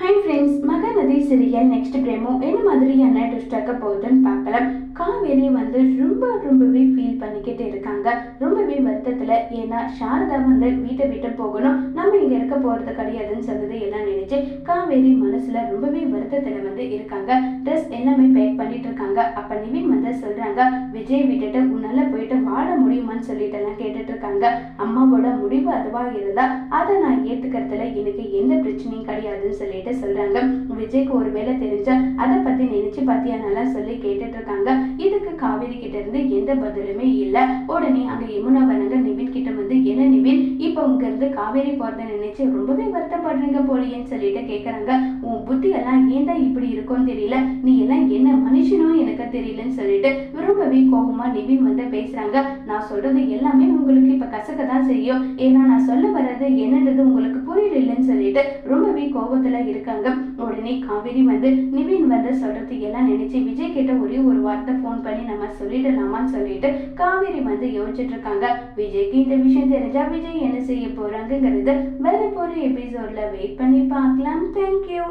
Hi friends Mahanadi serial next promo என்ன மாதிரியான twist ஆக்க போகுதுன்னு பார்க்கலாம். காவேரி வந்து ரொம்ப ரொம்பவே ஃபீல் பண்ணிக்கிட்டு இருக்காங்க. ரொம்பவே வருத்தத்தில் ஏன்னா சாரதா வந்து வீட்டை விட்டு போகணும். நம்ம இங்கே இருக்க போகிறது கிடையாதுன்னு சொன்னது எல்லாம் நினைச்சு காவேரி மனசுல ரொம்பவே வருத்தத்துல வந்து இருக்காங்க. ட்ரெஸ் எல்லாமே பேக் பண்ணிட்டு இருக்காங்க. அப்ப நிவின் வந்து சொல்றாங்க விஜய் விட்டுட்டு உன்னால போயிட்டு வாழ முடியுமான்னு சொல்லிட்டு எல்லாம் கேட்டுட்டு இருக்காங்க. அம்மாவோட முடிவு அதுவாக இருந்தா அதை நான் ஏத்துக்கிறதுல எனக்கு எந்த பிரச்சனையும் கிடையாதுன்னு சொல்லிட்டு சொல்றாங்க. விஜய்க்கு ஒரு வேலை தெரிஞ்சா அதை பத்தி நினைச்சு பாத்தியா நல்லா சொல்லி கேட்டுட்டு இருக்காங்க. இதுக்கு காவேரி கிட்ட இருந்து எந்த பதிலுமே இல்லை. உடனே அங்க யமுனா வராங்க நிவின் கிட்ட வந்து என்ன நிவின்? இப்போ வந்து காவேரி போறத நினைச்சு ரொம்பவே வருத்தப்படுறீங்க போலியேன்னு சொல்லிட்டு கேட்குறாங்க உன் புத்தி எல்லாம் ஏன் தான் இப்படி இருக்கும்னு தெரியல? நீ எல்லாம் என்ன மனுஷனும் எனக்கு தெரியலன்னு சொல்லிட்டு ரொம்பவே கோபமா நிவின் வந்து பேசுறாங்க. நான் சொல்றது எல்லாமே உங்களுக்கு இப்ப கசக்க தான் செய்யும். ஏன்னா நான் சொல்ல வர்றது என்னன்றது உங்களுக்கு புரியலன்னு சொல்லிட்டு ரொம்பவே கோபத்துல இருக்காங்க. உடனே காவேரி வந்து நிவின் வந்து சொல்றது எல்லாம் நினைச்சு விஜய் கிட்ட ஒரே ஒரு வார்த்தை ஃபோன் பண்ணி நம்ம சொல்லிடலாமான்னு சொல்லிட்டு காவேரி வந்து யோசிச்சுட்டு இருக்காங்க. விஜய்க்கு இந்த விஷயம் தெரிஞ்சா விஜய் என்ன செய்ய போறாங்கிறது போகிறாங்கங்கிறது வரப்போகிற எபிசோட்ல வெயிட் பண்ணி பார்க்கலாம். தேங்க்யூ